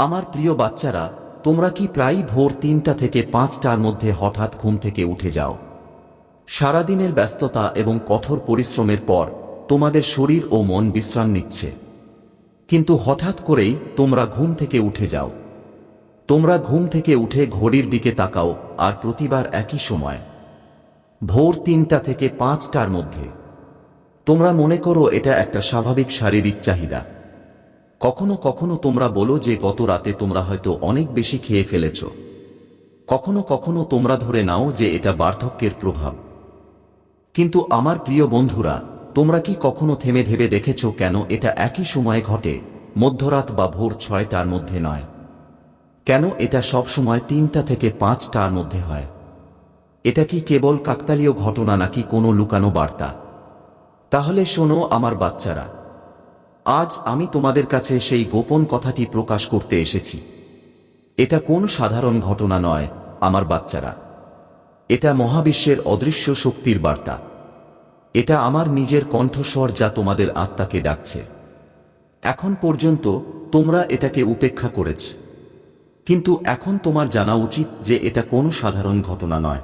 আমার প্রিয় বাচ্চারা, তোমরা কি প্রায় ভোর তিনটা থেকে পাঁচটার মধ্যে হঠাৎ ঘুম থেকে উঠে যাও? সারাদিনের ব্যস্ততা এবং কঠোর পরিশ্রমের পর তোমাদের শরীর ও মন বিশ্রাম নিচ্ছে। কিন্তু হঠাৎ করেই তোমরা ঘুম থেকে উঠে যাও। তোমরা ঘুম থেকে উঠে ঘড়ির দিকে তাকাও আর প্রতিবার একই সময়। ভোর তিনটা থেকে পাঁচটার মধ্যে। তোমরা মনে করো এটা একটা স্বাভাবিক শারীরিক চাহিদা। কখনো কখনো তোমরা বলো যে গত রাতে তোমরা হয়তো অনেক বেশি খেয়ে ফেলেছ। কখনো কখনো তোমরা ধরে নাও যে এটা বার্ধক্যের প্রভাব। কিন্তু আমার প্রিয় বন্ধুরা, তোমরা কি কখনো থেমে ভেবে দেখেছ কেন এটা একই সময়ে ঘটে, মধ্যরাত বা ভোর ছয়টার মধ্যে নয়? কেন এটা সব সময় তিনটা থেকে পাঁচটার মধ্যে হয়? এটা কি কেবল কাকতালীয় ঘটনা নাকি কোনো লুকানো বার্তা? তাহলে শোনো আমার বাচ্চারা আজ আমি তোমাদের কাছে সেই গোপন কথাটি প্রকাশ করতে এসেছি। এটা কোন সাধারণ ঘটনা নয়, আমার বাচ্চারা। এটা মহাবিশ্বের অদৃশ্য শক্তির বার্তা। এটা আমার নিজের কণ্ঠস্বর যা তোমাদের আত্মাকে ডাকছে। এখন পর্যন্ত তোমরা এটাকে উপেক্ষা করেছ। কিন্তু এখন তোমার জানা উচিত যে এটা কোনো সাধারণ ঘটনা নয়।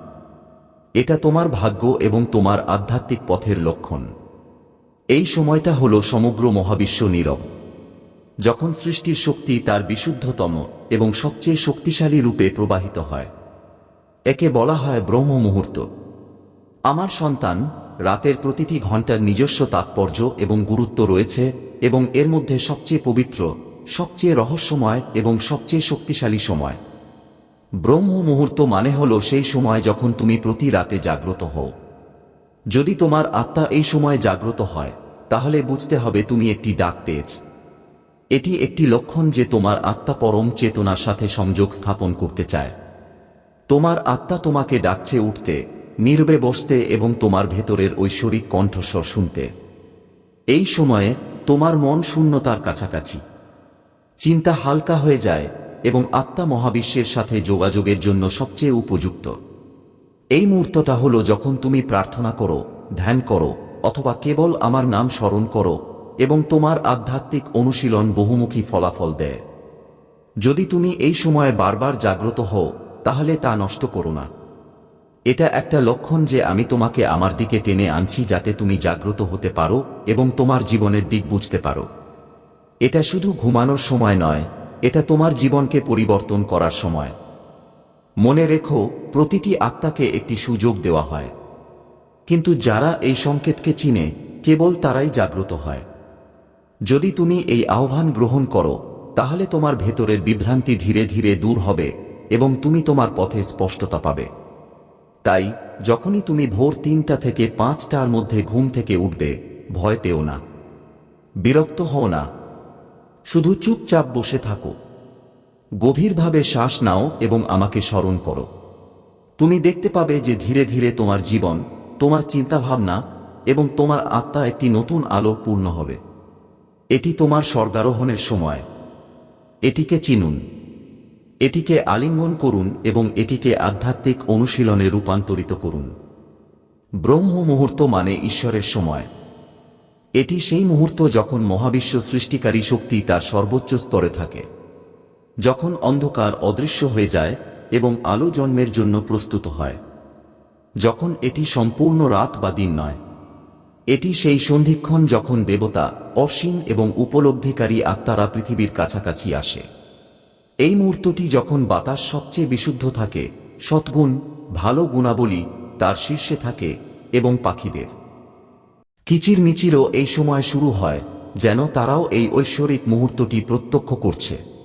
এটা তোমার ভাগ্য এবং তোমার আধ্যাত্মিক পথের লক্ষণ। এই সময়টা হল সমগ্র মহাবিশ্ব নীরব। যখন সৃষ্টির শক্তি তার বিশুদ্ধতম এবং সবচেয়ে শক্তিশালী রূপে প্রবাহিত হয়। একে বলা হয় ব্রহ্ম মুহূর্ত। আমার সন্তান, রাতের প্রতিটি ঘণ্টার নিজস্ব তাৎপর্য এবং গুরুত্ব রয়েছে এবং এর মধ্যে সবচেয়ে পবিত্র, সবচেয়ে রহস্যময় এবং সবচেয়ে শক্তিশালী সময়। ব্রহ্ম মুহূর্ত মানে হল সেই সময় যখন তুমি প্রতি রাতে জাগ্রত হও। যদি তোমার আত্মা এই সময় জাগ্রত হয়, তাহলে বুঝতে হবে তুমি একটি ডাক পেয়েছ। এটি একটি লক্ষণ যে তোমার আত্মা পরম চেতনার সাথে সংযোগ স্থাপন করতে চায়। তোমার আত্মা তোমাকে ডাকছে উঠতে, নীরবে বসতে এবং তোমার ভেতরের ঐশ্বরিক কণ্ঠস্বর শুনতে। এই সময়ে তোমার মন শূন্যতার কাছাকাছি। চিন্তা হালকা হয়ে যায় এবং আত্মা মহাবিশ্বের সাথে যোগাযোগের জন্য সবচেয়ে উপযুক্ত। এই মুহূর্তটা হলো যখন তুমি প্রার্থনা করো, ধ্যান করো, অথবা কেবল আমার নাম স্মরণ করো এবং তোমার আধ্যাত্মিক অনুশীলন বহুমুখী ফলাফল দেয়। যদি তুমি এই সময়ে বারবার জাগ্রত হও, তাহলে তা নষ্ট করো না। এটা একটা লক্ষণ যে আমি তোমাকে আমার দিকে টেনে আনছি যাতে তুমি জাগ্রত হতে পারো এবং তোমার জীবনের দিক বুঝতে পারো। এটা শুধু ঘুমানোর সময় নয়, এটা তোমার জীবনকে পরিবর্তন করার সময়। মনে রেখো, প্রতিটি আত্মাকে একটি সুযোগ দেওয়া হয়। কিন্তু যারা এই সংকেতকে চিনে, কেবল তারাই জাগ্রত হয়। যদি তুমি এই আহ্বান গ্রহণ করো, তাহলে তোমার ভেতরের বিভ্রান্তি ধীরে ধীরে দূর হবে এবং তুমি তোমার পথে স্পষ্টতা পাবে। তাই, যখনই তুমি ভোর তিনটা থেকে পাঁচটার মধ্যে ঘুম থেকে উঠবে, ভয় পেও না। বিরক্ত হও না। শুধু চুপচাপ বসে থাকো। গভীরভাবে শ্বাস নাও এবং আমাকে স্মরণ করো। তুমি দেখতে পাবে যে ধীরে ধীরে তোমার জীবন, তোমার চিন্তাভাবনা এবং তোমার আত্মা একটি নতুন আলো পূর্ণ হবে। এটি তোমার স্বর্গারোহণের সময়। এটিকে চিনুন। এটিকে আলিঙ্গন করুন এবং এটিকে আধ্যাত্মিক অনুশীলনে রূপান্তরিত করুন। ব্রহ্ম মুহূর্ত মানে ঈশ্বরের সময়। এটি সেই মুহূর্ত যখন মহাবিশ্ব সৃষ্টিকারী শক্তি তার সর্বোচ্চ স্তরে থাকে। যখন অন্ধকার অদৃশ্য হয়ে যায় এবং আলো জন্মের জন্য প্রস্তুত হয়। যখন এটি সম্পূর্ণ রাত বা দিন নয়। এটি সেই সন্ধিক্ষণ যখন দেবতা, অসীম এবং উপলব্ধিকারী আত্মারা পৃথিবীর কাছাকাছি আসে। এই মুহূর্তটি যখন বাতাস সবচেয়ে বিশুদ্ধ থাকে সৎগুণ ভালো গুণাবলী তার শীর্ষে থাকে এবং পাখিদের। কিচির মিচিরও এই সময় শুরু হয়, যেন তারাও এই ঐশ্বরিক মুহূর্তটি প্রত্যক্ষ করছে।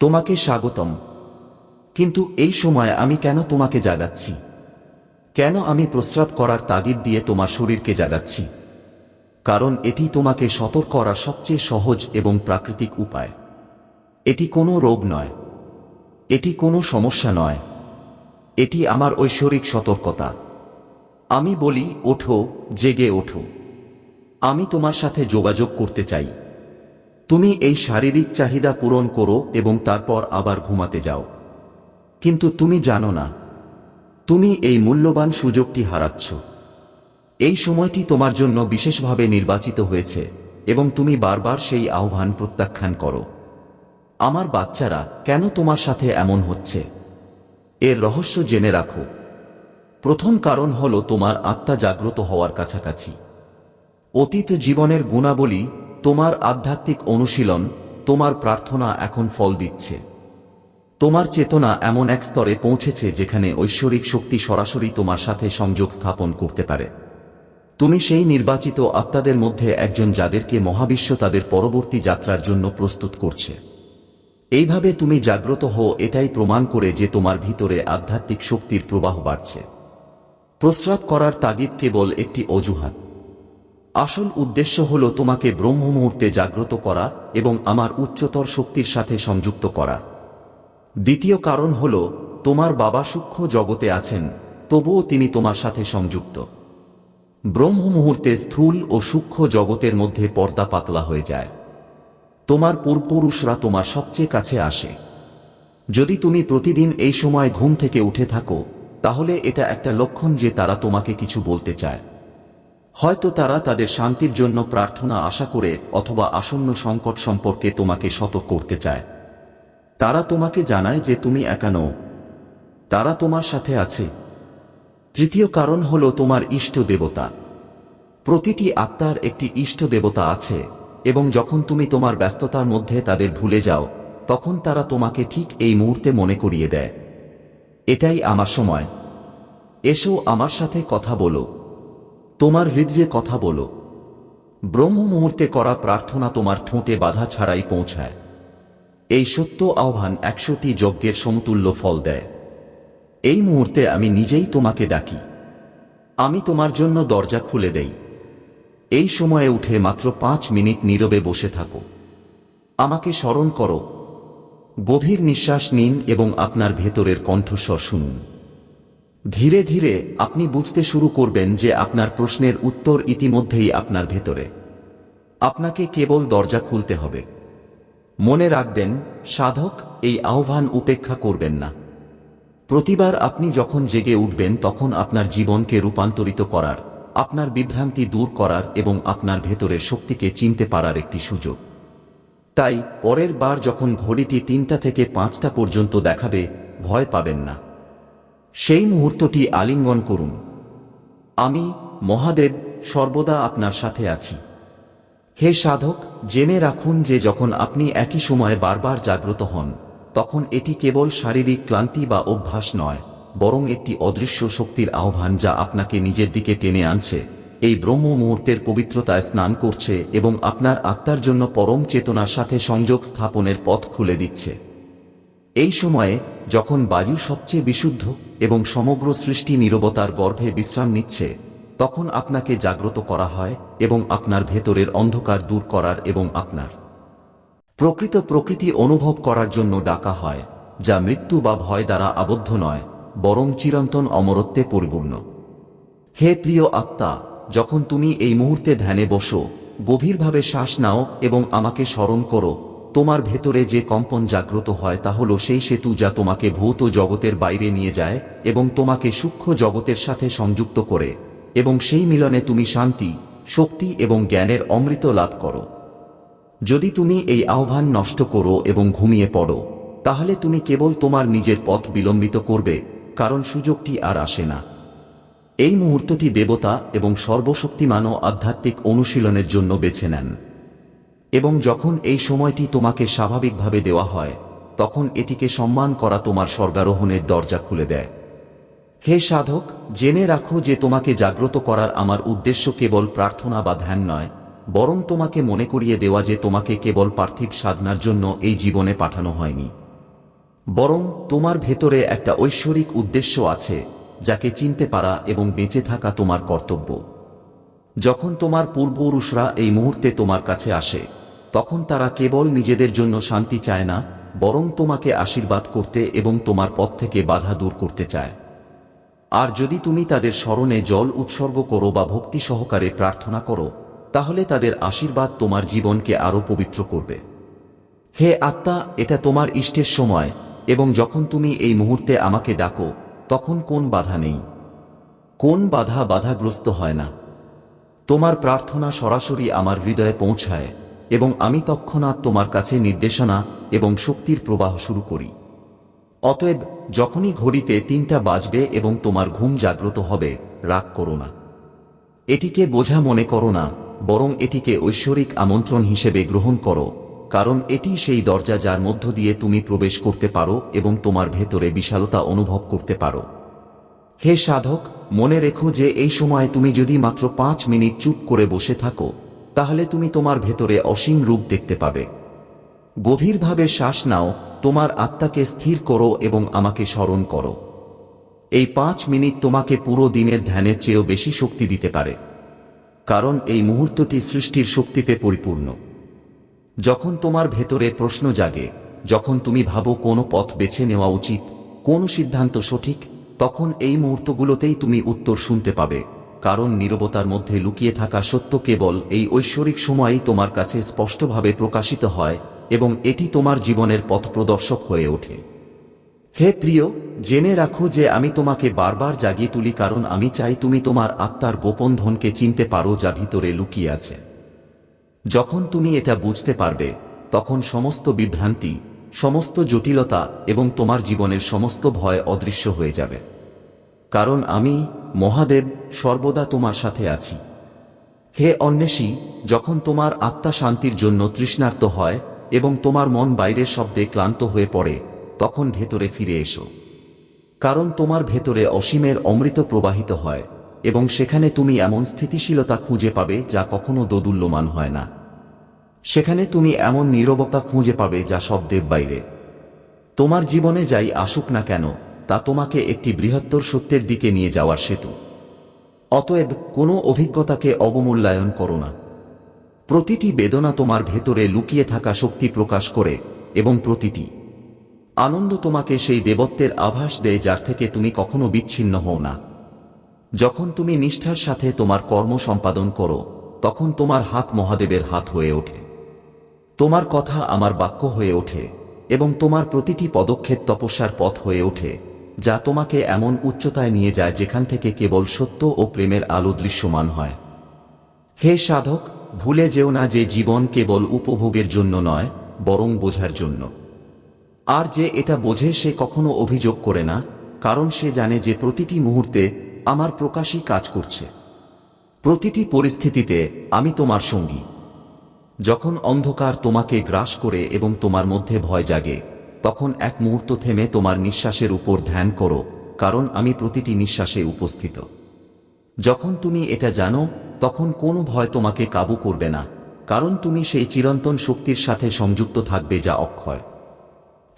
তোমাকে স্বাগতম। কিন্তু এই সময় আমি কেন তোমাকে জাগাচ্ছি? কেন আমি প্রস্রাব করার তাগিদ দিয়ে তোমার শরীরকে জাগাচ্ছি? কারণ এটি তোমাকে সতর্ক করা সবচেয়ে সহজ এবং প্রাকৃতিক উপায়। এটি কোনো রোগ নয়। এটি কোনো সমস্যা নয়। এটি আমার ঐশ্বরিক সতর্কতা। আমি বলি, ওঠো, জেগে ওঠো। আমি তোমার সাথে যোগাযোগ করতে চাই। তুমি এই শারীরিক চাহিদা পূরণ করো এবং তারপর আবার ঘুমাতে যাও। কিন্তু তুমি জানো না। তুমি এই মূল্যবান সুযোগটি হারাচ্ছ। এই সময়টি তোমার জন্য বিশেষভাবে নির্বাচিত হয়েছে এবং তুমি বারবার সেই আহ্বান প্রত্যাখ্যান করো। আমার বাচ্চারা, কেন তোমার সাথে এমন হচ্ছে? এর রহস্য জেনে রাখো। প্রথম কারণ হল তোমার আত্মা জাগ্রত হওয়ার কাছাকাছি। অতীত জীবনের গুণাবলী তোমার আধ্যাত্মিক অনুশীলন, তোমার প্রার্থনা এখন ফল দিচ্ছে। তোমার চেতনা এমন এক স্তরে পৌঁছেছে যেখানে ঐশ্বরিক শক্তি সরাসরি তোমার সাথে সংযোগ স্থাপন করতে পারে। তুমি সেই নির্বাচিত আত্মাদের মধ্যে একজন যাদেরকে মহাবিশ্ব তাদের পরবর্তী যাত্রার জন্য প্রস্তুত করছে। এইভাবে তুমি জাগ্রত হও, এটাই প্রমাণ করে যে তোমার ভিতরে আধ্যাত্মিক শক্তির প্রবাহ বাড়ছে। প্রস্রাব করার তাগিদ কেবল একটি অজুহাত। আসল উদ্দেশ্য হল তোমাকে ব্রহ্ম মুহূর্তে জাগ্রত করা এবং আমার উচ্চতর শক্তির সাথে সংযুক্ত করা। দ্বিতীয় কারণ হল, তোমার বাবা সূক্ষ্ম জগতে আছেন, তবুও তিনি তোমার সাথে সংযুক্ত। ব্রহ্ম মুহূর্তে স্থূল ও সূক্ষ্ম জগতের মধ্যে পর্দা পাতলা হয়ে যায়। তোমার পূর্বপুরুষরা তোমার সবচেয়ে কাছে আসে। যদি তুমি প্রতিদিন এই সময় ঘুম থেকে উঠে থাকো, তাহলে এটা একটা লক্ষণ যে তারা তোমাকে কিছু বলতে চায়। হয়তো তারা তাদের শান্তির জন্য প্রার্থনা আশা করে অথবা আসন্ন সংকট সম্পর্কে তোমাকে সতর্ক করতে চায়। তারা তোমাকে জানায় যে তুমি একা নও। তারা তোমার সাথে আছে। তৃতীয় কারণ হল তোমার ইষ্ট দেবতা। প্রতিটি আত্মার একটি ইষ্ট দেবতা আছে, এবং যখন তুমি তোমার ব্যস্ততার মধ্যে তাদের ভুলে যাও, তখন তারা তোমাকে ঠিক এই মুহূর্তে মনে করিয়ে দেয়। এটাই আমার সময়। এসো আমার সাথে কথা বলো। তোমার হৃদয়ে কথা বলো। ব্রহ্ম মুহূর্তে করা প্রার্থনা তোমার ঠোঁটে বাধা ছাড়াই পৌঁছায়। এই সত্য আহ্বান একশোটি যজ্ঞের সমতুল্য ফল দেয়। এই মুহূর্তে আমি নিজেই তোমাকে ডাকি। আমি তোমার জন্য দরজা খুলে দেই। এই সময়ে উঠে মাত্র পাঁচ মিনিট নীরবে বসে থাকো। আমাকে স্মরণ করো। গভীর নিঃশ্বাস নিন এবং আপনার ভেতরের কণ্ঠস্বর শুনুন। ধীরে ধীরে আপনি বুঝতে শুরু করবেন যে আপনার প্রশ্নের উত্তর ইতিমধ্যেই আপনার ভেতরে। আপনাকে কেবল দরজা খুলতে হবে। মনে রাখবেন, সাধক, এই আহ্বান উপেক্ষা করবেন না। প্রতিবার আপনি যখন জেগে উঠবেন, তখন আপনার জীবনকে রূপান্তরিত করার, আপনার বিভ্রান্তি দূর করার এবং আপনার ভেতরের শক্তিকে চিনতে পারার একটি সুযোগ। তাই, পরের বার যখন ঘড়িটি তিনটা থেকে পাঁচটা পর্যন্ত দেখাবে, ভয় পাবেন না। সেই মুহূর্তটি আলিঙ্গন করুন। আমি, মহাদেব, সর্বদা আপনার সাথে আছি। হে সাধক, জেনে রাখুন যে যখন আপনি একই সময়ে বারবার জাগ্রত হন, তখন এটি কেবল শারীরিক ক্লান্তি বা অভ্যাস নয়, বরং একটি অদৃশ্য শক্তির আহ্বান যা আপনাকে নিজের দিকে টেনে আনছে। এই ব্রহ্ম মুহূর্তের পবিত্রতায় স্নান করছে এবং আপনার আত্মার জন্য পরম চেতনার সাথে সংযোগ স্থাপনের পথ খুলে দিচ্ছে। এই সময়ে, যখন বায়ু সবচেয়ে বিশুদ্ধ এবং সমগ্র সৃষ্টি নীরবতার গর্ভে বিশ্রাম নিচ্ছে, তখন আপনাকে জাগ্রত করা হয় এবং আপনার ভেতরের অন্ধকার দূর করার এবং আপনার প্রকৃত প্রকৃতি অনুভব করার জন্য ডাকা হয়, যা মৃত্যু বা ভয় দ্বারা আবদ্ধ নয়, বরং চিরন্তন অমরত্বে পরিপূর্ণ। হে প্রিয় আত্মা, যখন তুমি এই মুহূর্তে ধ্যানে বসো, গভীরভাবে শ্বাস নাও এবং আমাকে স্মরণ করো তোমার ভেতরে যে কম্পন জাগ্রত হয় তা হল সেই সেতু যা তোমাকে ভৌত জগতের বাইরে নিয়ে যায় এবং তোমাকে সূক্ষ্ম জগতের সাথে সংযুক্ত করে, এবং সেই মিলনে তুমি শান্তি, শক্তি এবং জ্ঞানের অমৃত লাভ করো। যদি তুমি এই আহ্বান নষ্ট করো এবং ঘুমিয়ে পড়ো, তাহলে তুমি কেবল তোমার নিজের পথ বিলম্বিত করবে, কারণ সুযোগটি আর আসে না। এই মুহূর্তটি দেবতা এবং সর্বশক্তিমানও আধ্যাত্মিক অনুশীলনের জন্য বেছে নেন। এবং যখন এই সময়টি তোমাকে স্বাভাবিকভাবে দেওয়া হয়, তখন এটিকে সম্মান করা তোমার স্বর্গারোহণের দরজা খুলে দেয়। হে সাধক, জেনে রাখো যে তোমাকে জাগ্রত করার আমার উদ্দেশ্য কেবল প্রার্থনা বা ধ্যান নয়, বরং তোমাকে মনে করিয়ে দেওয়া যে তোমাকে কেবল পার্থিব সাধনার জন্য এই জীবনে পাঠানো হয়নি। বরং তোমার ভেতরে একটা ঐশ্বরিক উদ্দেশ্য আছে, যাকে চিনতে পারা এবং বেঁচে থাকা তোমার কর্তব্য। যখন তোমার পূর্বপুরুষরা এই মুহূর্তে তোমার কাছে আসে তখন তারা কেবল নিজেদের জন্য শান্তি চায় না, বরং তোমাকে আশীর্বাদ করতে এবং তোমার পথ থেকে বাধা দূর করতে চায়। আর যদি তুমি তাদের স্মরণে জল উৎসর্গ করো বা ভক্তি সহকারে প্রার্থনা করো, তাহলে তাদের আশীর্বাদ তোমার জীবনকে আরও পবিত্র করবে। হে আত্মা, এটা তোমার ইষ্টের সময়, এবং যখন তুমি এই মুহূর্তে আমাকে ডাকো, তখন কোন বাধা নেই। কোন বাধা বাধাগ্রস্ত হয় না। তোমার প্রার্থনা সরাসরি আমার হৃদয়ে পৌঁছায়। এবং আমি তৎক্ষণাৎ তোমার কাছে নির্দেশনা এবং শক্তির প্রবাহ শুরু করি। অতএব যখনই ঘড়িতে তিনটা বাজবে এবং তোমার ঘুম জাগ্রত হবে, রাগ করো না। এটিকে বোঝা মনে করো না, বরং এটিকে ঐশ্বরিক আমন্ত্রণ হিসেবে গ্রহণ করো, কারণ এটি সেই দরজা যার মধ্য দিয়ে তুমি প্রবেশ করতে পারো এবং তোমার ভেতরে বিশালতা অনুভব করতে পারো। হে সাধক, মনে রেখো যে এই সময় তুমি যদি মাত্র পাঁচ মিনিট চুপ করে বসে থাকো তাহলে তুমি তোমার ভেতরে অসীম রূপ দেখতে পাবে। গভীরভাবে শ্বাস নাও, তোমার আত্মাকে স্থির করো এবং আমাকে স্মরণ করো। এই পাঁচ মিনিট তোমাকে পুরো দিনের ধ্যানের চেয়েও বেশি শক্তি দিতে পারে। কারণ এই মুহূর্তটি সৃষ্টির শক্তিতে পরিপূর্ণ। যখন তোমার ভেতরে প্রশ্ন জাগে, যখন তুমি ভাবো কোনো পথ বেছে নেওয়া উচিত, কোন সিদ্ধান্ত সঠিক, তখন এই মুহূর্তগুলোতেই তুমি উত্তর শুনতে পাবে। কারণ নীরবতার মধ্যে লুকিয়ে থাকা সত্য কেবল এই ঐশ্বরিক সময়েই তোমার কাছে স্পষ্টভাবে প্রকাশিত হয় এবং এটি তোমার জীবনের পথ প্রদর্শক হয়ে ওঠে। হে প্রিয়, জেনে রাখো যে আমি তোমাকে বারবার জাগিয়ে তুলি কারণ আমি চাই তুমি তোমার আত্মার গোপন ধনকে চিনতে পারো যা ভিতরে লুকিয়ে আছে। যখন তুমি এটা বুঝতে পারবে, তখন সমস্ত বিভ্রান্তি, সমস্ত জটিলতা এবং তোমার জীবনের সমস্ত ভয় অদৃশ্য হয়ে যাবে। কারণ আমি মহাদেব, সর্বদা তোমার সাথে আছি। হে অন্বেষী, যখন তোমার আত্মা শান্তির জন্য তৃষ্ণার্ত হয় এবং তোমার মন বাইরের শব্দে ক্লান্ত হয়ে পড়ে, তখন ভেতরে ফিরে এসো। কারণ তোমার ভেতরে অসীমের অমৃত প্রবাহিত হয় এবং সেখানে তুমি এমন স্থিতিশীলতা খুঁজে পাবে যা কখনো দোদুল্যমান হয় না। সেখানে তুমি এমন নীরবতা খুঁজে পাবে যা শব্দের বাইরে। তোমার জীবনে যাই আসুক না কেন তা তোমাকে একটি বৃহত্তর সত্যের দিকে নিয়ে যাওয়ার সেতু। অতএব কোনো অভিজ্ঞতাকে অবমূল্যায়ন করো না। প্রতিটি বেদনা তোমার ভেতরে লুকিয়ে থাকা শক্তি প্রকাশ করে এবং প্রতিটি আনন্দ তোমাকে সেই দেবত্বের আভাস দেয় যার থেকে তুমি কখনো বিচ্ছিন্ন হও না। যখন তুমি নিষ্ঠার সাথে তোমার কর্ম সম্পাদন করো, তখন তোমার হাত মহাদেবের হাত হয়ে ওঠে। তোমার কথা আমার বাক্য হয়ে ওঠে এবং তোমার প্রতিটি পদক্ষেপ তপস্যার পথ হয়ে ওঠে। যা তোমাকে এমন উচ্চতায় নিয়ে যায় যেখান থেকে কেবল সত্য ও প্রেমের আলো দৃশ্যমান হয়। হে সাধক, ভুলে যেও না যে জীবন কেবল উপভোগের জন্য নয়, বরং বোঝার জন্য। আর যে এটা বোঝে সে কখনো অভিযোগ করে না, কারণ সে জানে যে প্রতিটি মুহূর্তে আমার প্রকাশই কাজ করছে। প্রতিটি পরিস্থিতিতে আমি তোমার সঙ্গী। যখন অন্ধকার তোমাকে গ্রাস করে এবং তোমার মধ্যে ভয় জাগে তখন এক মুহূর্ত থেমে তোমার নিঃশ্বাসের উপর ধ্যান করো, কারণ আমি প্রতিটি নিঃশ্বাসে উপস্থিত। যখন তুমি এটা জানো, তখন কোনো ভয় তোমাকে কাবু করবে না, কারণ তুমি সেই চিরন্তন শক্তির সাথে সংযুক্ত থাকবে যা অক্ষয়।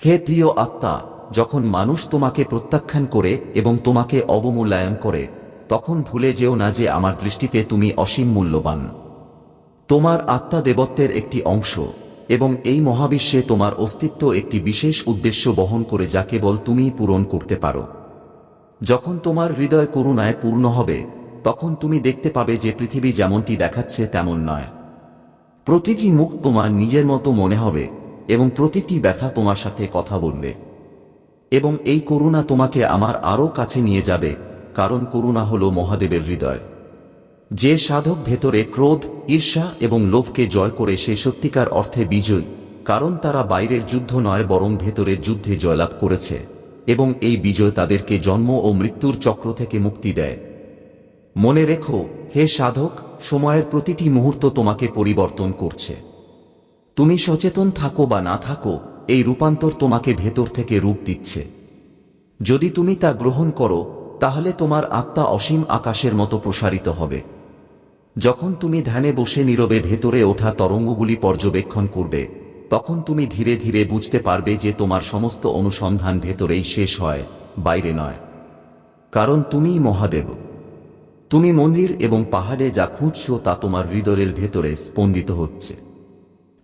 হে প্রিয় আত্মা, যখন মানুষ তোমাকে প্রত্যাখ্যান করে এবং তোমাকে অবমূল্যায়ন করে, তখন ভুলে যেও না যে আমার দৃষ্টিতে তুমি অসীম মূল্যবান। তোমার আত্মা দেবত্বের একটি অংশ। এবং এই মহাবিশ্বে তোমার অস্তিত্ব একটি বিশেষ উদ্দেশ্য বহন করে যা কেবল তুমিই পূরণ করতে পারো। যখন তোমার হৃদয় করুণায় পূর্ণ হবে, তখন তুমি দেখতে পাবে যে পৃথিবী যেমনটি দেখাচ্ছে তেমন নয়। প্রতিটি মুখ তোমার নিজের মতো মনে হবে এবং প্রতিটি ব্যথা তোমার সাথে কথা বলবে। এবং এই করুণা তোমাকে আমার আরও কাছে নিয়ে যাবে, কারণ করুণা হল মহাদেবের হৃদয়। যে সাধক ভেতরে ক্রোধ, ঈর্ষা এবং লোভকে জয় করে সে সত্যিকার অর্থে বিজয়ী, কারণ তারা বাইরের যুদ্ধ নয় বরং ভেতরের যুদ্ধে জয়লাভ করেছে, এবং এই বিজয় তাদেরকে জন্ম ও মৃত্যুর চক্র থেকে মুক্তি দেয়। মনে রেখো, হে সাধক, সময়ের প্রতিটি মুহূর্ত তোমাকে পরিবর্তন করছে। তুমি সচেতন থাকো বা না থাকো, এই রূপান্তর তোমাকে ভেতর থেকে রূপ দিচ্ছে। যদি তুমি তা গ্রহণ করো, তাহলে তোমার আত্মা অসীম আকাশের মতো প্রসারিত হবে। যখন তুমি ধ্যানে বসে নীরবে ভেতরে ওঠা তরঙ্গগুলি পর্যবেক্ষণ করবে, তখন তুমি ধীরে ধীরে বুঝতে পারবে যে তোমার সমস্ত অনুসন্ধান ভেতরেই শেষ হয়, বাইরে নয়। কারণ তুমিই মহাদেব। তুমি মন্দির এবং পাহাড়ে যা খুঁজছ তা তোমার হৃদয়ের ভেতরে স্পন্দিত হচ্ছে।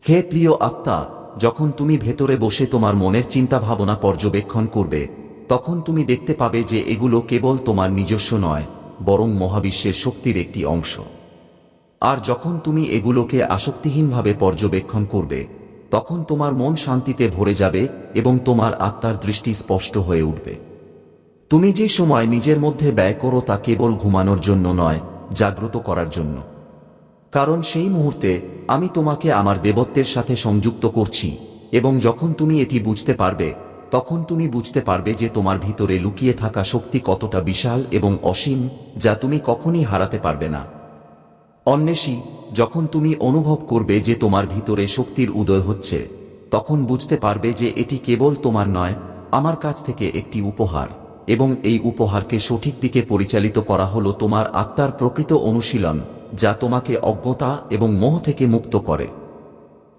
হে প্রিয় আত্মা, যখন তুমি ভেতরে বসে তোমার মনের চিন্তা ভাবনা পর্যবেক্ষণ করবে, তখন তুমি দেখতে পাবে যে এগুলো কেবল তোমার নিজস্ব নয়, বরং মহাবিশ্বের শক্তির একটি অংশ। আর যখন তুমি এগুলোকে আসক্তিহীনভাবে পর্যবেক্ষণ করবে, তখন তোমার মন শান্তিতে ভরে যাবে এবং তোমার আত্মার দৃষ্টি স্পষ্ট হয়ে উঠবে। তুমি যে সময় নিজের মধ্যে ব্যয় করো তা কেবল ঘুমানোর জন্য নয়, জাগ্রত করার জন্য। কারণ সেই মুহূর্তে আমি তোমাকে আমার দেবত্বের সাথে সংযুক্ত করছি, এবং যখন তুমি এটি বুঝতে পারবে, তখন তুমি বুঝতে পারবে যে তোমার ভিতরে লুকিয়ে থাকা শক্তি কতটা বিশাল এবং অসীম, যা তুমি কখনই হারাতে পারবে না। অন্বেষী, যখন তুমি অনুভব করবে যে তোমার ভিতরে শক্তির উদয় হচ্ছে, তখন বুঝতে পারবে যে এটি কেবল তোমার নয়, আমার কাছ থেকে একটি উপহার, এবং এই উপহারকে সঠিক দিকে পরিচালিত করা হলো তোমার আত্মার প্রকৃত অনুশীলন, যা তোমাকে অজ্ঞতা এবং মোহ থেকে মুক্ত করে।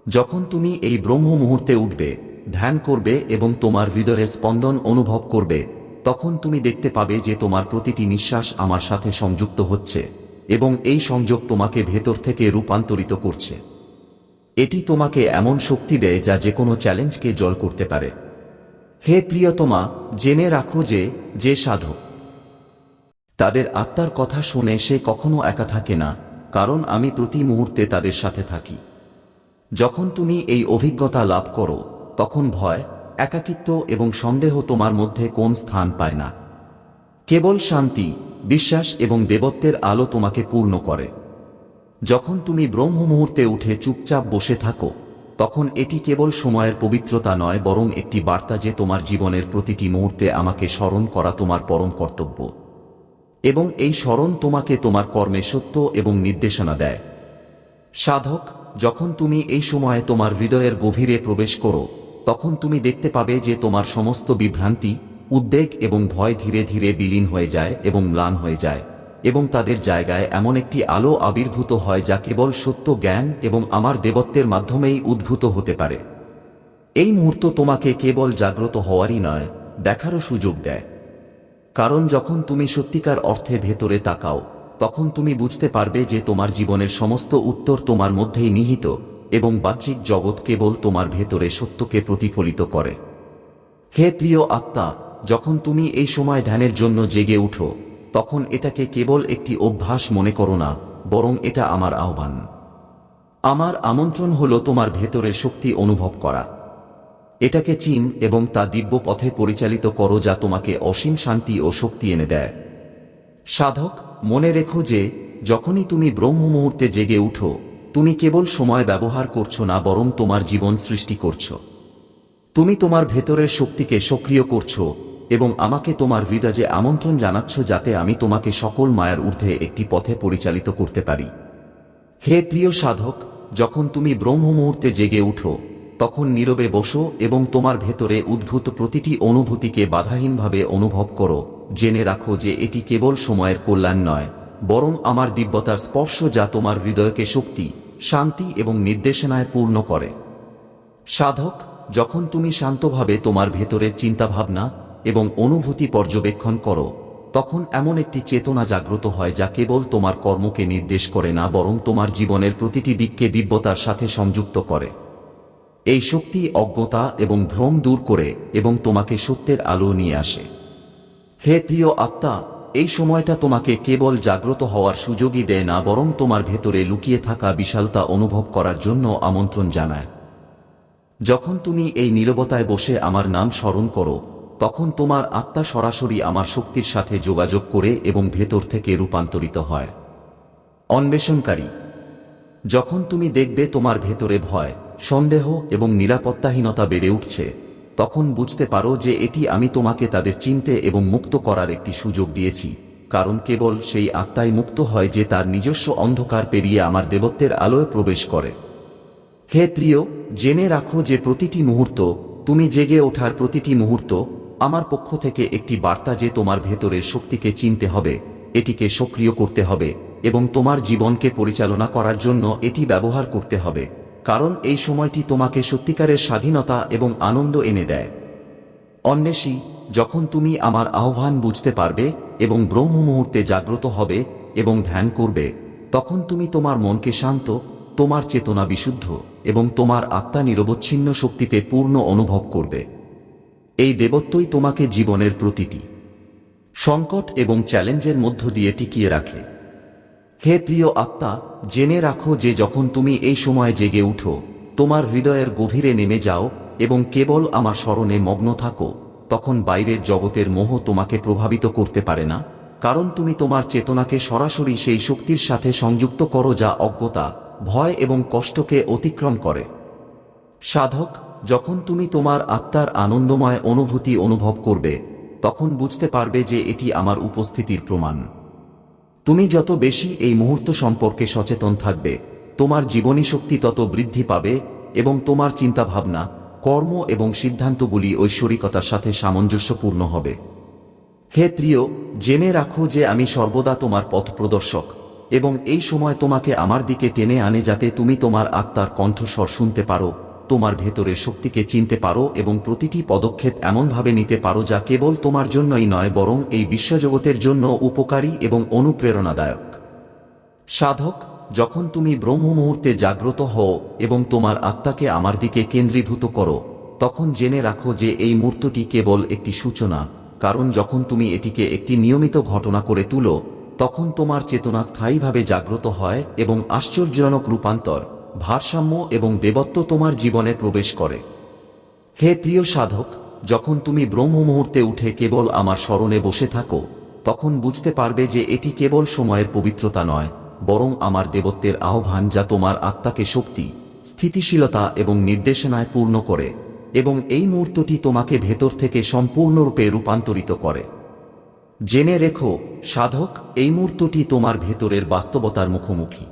যখন তুমি এই ব্রহ্ম মুহূর্তে উঠবে, ধ্যান করবে এবং তোমার হৃদয়ের স্পন্দন অনুভব করবে, তখন তুমি দেখতে পাবে যে তোমার প্রতিটি নিঃশ্বাস আমার সাথে সংযুক্ত হচ্ছে। এবং এই সংযোগ তোমাকে ভেতর থেকে রূপান্তরিত করছে। এটি তোমাকে এমন শক্তি দেয় যা যে কোনো চ্যালেঞ্জকে জল করতে পারে। হে প্রিয়তমা, জেনে রাখো যে যে সাধক। তাদের আত্মার কথা শুনে সে কখনো একা থাকে না, কারণ আমি প্রতি মুহূর্তে তাদের সাথে থাকি। যখন তুমি এই অভিজ্ঞতা লাভ করো, তখন ভয়, একাকিত্ব এবং সন্দেহ তোমার মধ্যে কোন স্থান পায় না। কেবল শান্তি বিশ্বাস এবং দেবত্বের আলো তোমাকে পূর্ণ করে। যখন তুমি ব্রহ্ম মুহূর্তে উঠে চুপচাপ বসে থাকো, তখন এটি কেবল সময়ের পবিত্রতা নয়, বরং একটি বার্তা যে তোমার জীবনের প্রতিটি মুহূর্তে আমাকে স্মরণ করা তোমার পরম কর্তব্য। এবং এই স্মরণ তোমাকে তোমার কর্মে সত্য এবং নির্দেশনা দেয়। সাধক, যখন তুমি এই সময়ে তোমার হৃদয়ের গভীরে প্রবেশ করো, তখন তুমি দেখতে পাবে যে তোমার সমস্ত বিভ্রান্তি উদ্বেগ এবং ভয় ধীরে ধীরে বিলীন হয়ে যায় এবং ম্লান হয়ে যায়, এবং তাদের জায়গায় এমন একটি আলো আবির্ভূত হয় যা কেবল সত্য জ্ঞান এবং আমার দেবত্বের মাধ্যমেই উদ্ভূত হতে পারে। এই মুহূর্ত তোমাকে কেবল জাগ্রত হওয়ারই নয়, দেখারও সুযোগ দেয়। কারণ যখন তুমি সত্যিকার অর্থে ভেতরে তাকাও, তখন তুমি বুঝতে পারবে যে তোমার জীবনের সমস্ত উত্তর তোমার মধ্যেই নিহিত এবং বাহ্যিক জগৎ কেবল তোমার ভেতরে সত্যকে প্রতিফলিত করে। হে প্রিয় আত্মা যখন তুমি এই সময় ধ্যানের জন্য জেগে উঠো, তখন এটাকে কেবল একটি অভ্যাস মনে করো না, বরং এটা আমার আহ্বান। আমার আমন্ত্রণ হলো তোমার ভেতরের শক্তি অনুভব করা। এটাকে চিন এবং তা দিব্য পথে পরিচালিত করো যা তোমাকে অসীম শান্তি ও শক্তি এনে দেয়। সাধক, মনে রেখো যে, যখনই তুমি ব্রহ্ম মুহূর্তে জেগে উঠো, তুমি কেবল সময় ব্যবহার করছ না, বরং তোমার জীবন সৃষ্টি করছ। তুমি তোমার ভেতরের শক্তিকে সক্রিয় করছ এবং আমাকে তোমার হৃদয়ে আমন্ত্রণ জানাচ্ছ যাতে আমি তোমাকে সকল মায়ার ঊর্ধ্বে একটি পথে পরিচালিত করতে পারি। হে প্রিয় সাধক, যখন তুমি ব্রহ্ম মুহূর্তে জেগে উঠো, তখন নীরবে বসো এবং তোমার ভেতরে উদ্ভূত প্রতিটি অনুভূতিকে বাধাহীনভাবে অনুভব করো, জেনে রাখো যে এটি কেবল সময়ের কল্যাণ নয়, বরং আমার দিব্যতার স্পর্শ যা তোমার হৃদয়কে শক্তি, শান্তি এবং নির্দেশনায় পূর্ণ করে। সাধক, যখন তুমি শান্তভাবে তোমার ভেতরের চিন্তাভাবনা এবং অনুভূতি পর্যবেক্ষণ করো। তখন এমন একটি চেতনা জাগ্রত হয় যা কেবল তোমার কর্মকে নির্দেশ করে না, বরং তোমার জীবনের প্রতিটি দিককে দিব্যতার সাথে সংযুক্ত করে। এই শক্তি অজ্ঞতা এবং ভ্রম দূর করে এবং তোমাকে সত্যের আলো নিয়ে আসে। হে প্রিয় আত্মা, এই সময়টা তোমাকে কেবল জাগ্রত হওয়ার সুযোগই দেয় না, বরং তোমার ভেতরে লুকিয়ে থাকা বিশালতা অনুভব করার জন্য আমন্ত্রণ জানায়। যখন তুমি এই নীরবতায় বসে আমার নাম স্মরণ করো তখন তোমার আত্মা সরাসরি আমার শক্তির সাথে যোগাযোগ করে এবং ভেতর থেকে রূপান্তরিত হয়। অন্বেষণকারী, যখন তুমি দেখবে তোমার ভেতরে ভয়, সন্দেহ এবং নিরাপত্তাহীনতা বেড়ে উঠছে, তখন বুঝতে পারো যে এটি আমি তোমাকে তাদের চিনতে এবং মুক্ত করার একটি সুযোগ দিয়েছি, কারণ কেবল সেই আত্মাই মুক্ত হয় যে তার নিজস্ব অন্ধকার পেরিয়ে আমার দেবত্বের আলোয় প্রবেশ করে। হে প্রিয়, জেনে রাখো যে প্রতিটি মুহূর্ত, তুমি জেগে ওঠার প্রতিটি মুহূর্ত আমার পক্ষ থেকে একটি বার্তা যে তোমার ভেতরের শক্তিকে চিনতে হবে, এটিকে সক্রিয় করতে হবে, এবং তোমার জীবনকে পরিচালনা করার জন্য এটি ব্যবহার করতে হবে, কারণ এই সময়টি তোমাকে সত্যিকারের স্বাধীনতা এবং আনন্দ এনে দেয়। অন্বেষী, যখন তুমি আমার আহ্বান বুঝতে পারবে এবং ব্রহ্ম মুহূর্তে জাগ্রত হবে এবং ধ্যান করবে, তখন তুমি তোমার মনকে শান্ত, তোমার চেতনা বিশুদ্ধ, এবং তোমার আত্মা নিরবচ্ছিন্ন শক্তিতে পূর্ণ অনুভব করবে। এই দেবত্বই তোমাকে জীবনের প্রতিটি সংকট এবং চ্যালেঞ্জের মধ্য দিয়ে টিকিয়ে রাখে। হে প্রিয় আত্মা, জেনে রাখো যে যখন তুমি এই সময় জেগে উঠো, তোমার হৃদয়ের গভীরে নেমে যাও এবং কেবল আমার স্মরণে মগ্ন থাকো, তখন বাইরের জগতের মোহ তোমাকে প্রভাবিত করতে পারে না, কারণ তুমি তোমার চেতনাকে সরাসরি সেই শক্তির সাথে সংযুক্ত করো যা অজ্ঞতা, ভয় এবং কষ্টকে অতিক্রম করে। সাধক যখন তুমি তোমার আত্মার আনন্দময় অনুভূতি অনুভব করবে, তখন বুঝতে পারবে যে এটি আমার উপস্থিতির প্রমাণ। তুমি যত বেশি এই মুহূর্ত সম্পর্কে সচেতন থাকবে, তোমার জীবনী শক্তি তত বৃদ্ধি পাবে এবং তোমার চিন্তাভাবনা, কর্ম এবং সিদ্ধান্তগুলি ঐশ্বরিকতার সাথে সামঞ্জস্যপূর্ণ হবে। হে প্রিয়, জেনে রাখো যে আমি সর্বদা তোমার পথ প্রদর্শক এবং এই সময় তোমাকে আমার দিকে টেনে আনে যাতে তুমি তোমার আত্মার কণ্ঠস্বর শুনতে পারো। তোমার ভেতরের শক্তিকে চিনতে পারো এবং প্রতিটি পদক্ষেপ এমনভাবে নিতে পারো যা কেবল তোমার জন্যই নয়, বরং এই বিশ্বজগতের জন্য উপকারী এবং অনুপ্রেরণাদায়ক। সাধক, যখন তুমি ব্রহ্ম মুহূর্তে জাগ্রত হও এবং তোমার আত্মাকে আমার দিকে কেন্দ্রীভূত করো, তখন জেনে রাখো যে এই মূর্তটি কেবল একটি সূচনা, কারণ যখন তুমি এটিকে একটি নিয়মিত ঘটনা করে তুলো, তখন তোমার চেতনা স্থায়ীভাবে জাগ্রত হয় এবং আশ্চর্যজনক রূপান্তর। ভারসাম্য এবং দেবত্ব তোমার জীবনে প্রবেশ করে। হে প্রিয় সাধক, যখন তুমি ব্রহ্ম মুহূর্তে উঠে কেবল আমার স্মরণে বসে থাকো, তখন বুঝতে পারবে যে এটি কেবল সময়ের পবিত্রতা নয়, বরং আমার দেবত্বের আহ্বান যা তোমার আত্মাকে শক্তি, স্থিতিশীলতা এবং নির্দেশনায় পূর্ণ করে, এবং এই মুহূর্তটি তোমাকে ভেতর থেকে সম্পূর্ণরূপে রূপান্তরিত করে। জেনে রেখো, সাধক, এই মুহূর্তটি তোমার ভেতরের বাস্তবতার মুখোমুখি।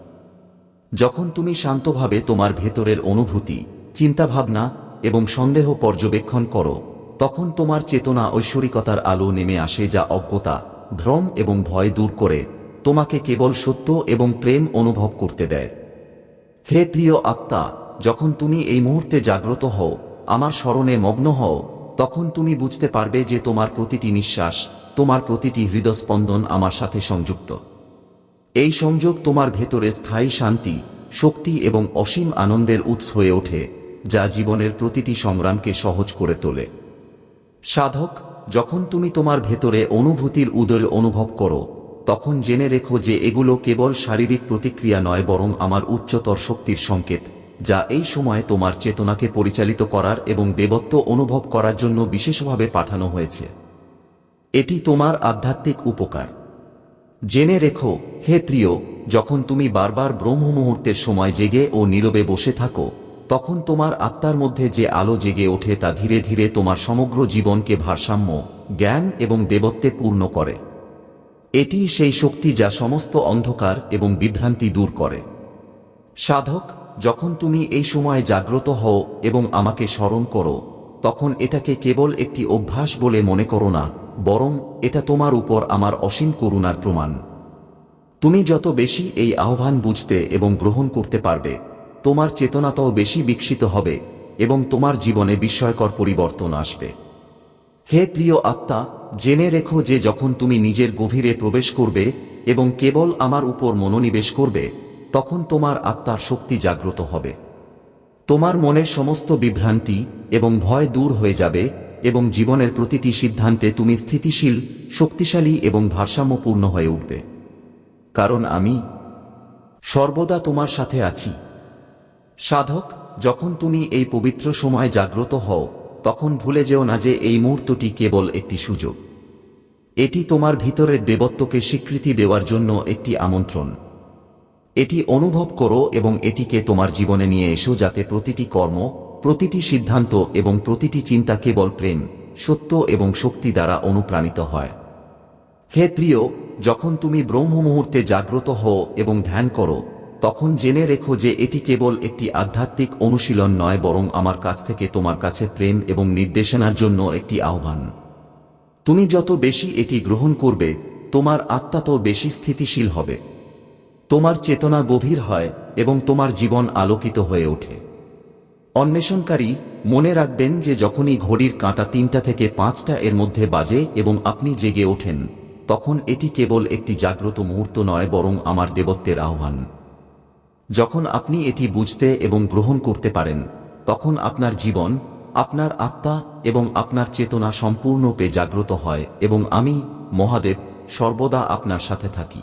যখন তুমি শান্তভাবে তোমার ভেতরের অনুভূতি, চিন্তাভাবনা এবং সন্দেহ পর্যবেক্ষণ করো, তখন তোমার চেতনা ঐশ্বরিকতার আলো নেমে আসে যা অজ্ঞতা, ভ্রম এবং ভয় দূর করে, তোমাকে কেবল সত্য এবং প্রেম অনুভব করতে দেয়। হে প্রিয় আত্মা, যখন তুমি এই মুহূর্তে জাগ্রত হও, আমার স্মরণে মগ্ন হও, তখন তুমি বুঝতে পারবে যে তোমার প্রতিটি নিঃশ্বাস, তোমার প্রতিটি হৃদস্পন্দন আমার সাথে সংযুক্ত। এই সংযোগ তোমার ভেতরে স্থায়ী শান্তি, শক্তি এবং অসীম আনন্দের উৎস হয়ে ওঠে, যা জীবনের প্রতিটি সংগ্রামকে সহজ করে তোলে। সাধক, যখন তুমি তোমার ভেতরে অনুভূতির উদয় অনুভব করো, তখন জেনে রেখো যে এগুলো কেবল শারীরিক প্রতিক্রিয়া নয় বরং আমার উচ্চতর শক্তির সংকেত, যা এই সময়ে তোমার চেতনাকে পরিচালিত করার এবং দেবত্ব অনুভব করার জন্য বিশেষভাবে পাঠানো হয়েছে। এটি তোমার আধ্যাত্মিক উপকার। জেনে রেখো, হে প্রিয়, যখন তুমি বারবার ব্রহ্ম মুহূর্তের সময় জেগে ও নীরবে বসে থাকো, তখন তোমার আত্মার মধ্যে যে আলো জেগে ওঠে তা ধীরে ধীরে তোমার সমগ্র জীবনকে ভারসাম্য, জ্ঞান এবং দেবত্বে পূর্ণ করে। এটি সেই শক্তি যা সমস্ত অন্ধকার এবং বিভ্রান্তি দূর করে। সাধক, যখন তুমি এই সময়ে জাগ্রত হও এবং আমাকে স্মরণ করো, তখন এটাকে কেবল একটি অভ্যাস বলে মনে করো না বরং এটা তোমার উপর আমার অসীম করুণার প্রমাণ। তুমি যত বেশি এই আহ্বান বুঝতে এবং গ্রহণ করতে পারবে, তোমার চেতনা তত বেশি বিকশিত হবে এবং তোমার জীবনে বিস্ময়কর পরিবর্তন আসবে। হে প্রিয় আত্মা, জেনে রেখো যে যখন তুমি নিজের গভীরে প্রবেশ করবে এবং কেবল আমার উপর মনোনিবেশ করবে, তখন তোমার আত্মার শক্তি জাগ্রত হবে। তোমার মনের সমস্ত বিভ্রান্তি এবং ভয় দূর হয়ে যাবে এবং জীবনের প্রতিটি সিদ্ধান্তে তুমি স্থিতিশীল, শক্তিশালী এবং ভারসাম্যপূর্ণ হয়ে উঠবে। কারণ আমি সর্বদা তোমার সাথে আছি। সাধক, যখন তুমি এই পবিত্র সময় জাগ্রত হও, তখন ভুলে যেও না যে এই মুহূর্তটি কেবল একটি সুযোগ। এটি তোমার ভিতরের দেবত্বকে স্বীকৃতি দেওয়ার জন্য একটি আমন্ত্রণ। এটি অনুভব করো এবং এটিকে তোমার জীবনে নিয়ে এসো যাতে প্রতিটি কর্ম প্রতিটি সিদ্ধান্ত এবং প্রতিটি চিন্তা কেবল প্রেম, সত্য এবং শক্তি দ্বারা অনুপ্রাণিত হয়। হে প্রিয়, যখন তুমি ব্রহ্ম মুহূর্তে জাগ্রত হও এবং ধ্যান করো, তখন জেনে রেখো যে এটি কেবল একটি আধ্যাত্মিক অনুশীলন নয় বরং আমার কাছ থেকে তোমার কাছে প্রেম এবং নির্দেশনার জন্য একটি আহ্বান। তুমি যত বেশি এটি গ্রহণ করবে, তোমার আত্মা তো বেশি স্থিতিশীল হবে। তোমার চেতনা গভীর হয় এবং তোমার জীবন আলোকিত হয়ে ওঠে। অন্বেষণকারী মনে রাখবেন যে যখনই ঘড়ির কাঁটা তিনটা থেকে পাঁচটা এর মধ্যে বাজে এবং আপনি জেগে ওঠেন, তখন এটি কেবল একটি জাগ্রত মুহূর্ত নয়, বরং আমার দেবত্বের আহ্বান। যখন আপনি এটি বুঝতে এবং গ্রহণ করতে পারেন, তখন আপনার জীবন, আপনার আত্মা এবং আপনার চেতনা সম্পূর্ণরূপে জাগ্রত হয় এবং আমি, মহাদেব, সর্বদা আপনার সাথে থাকি।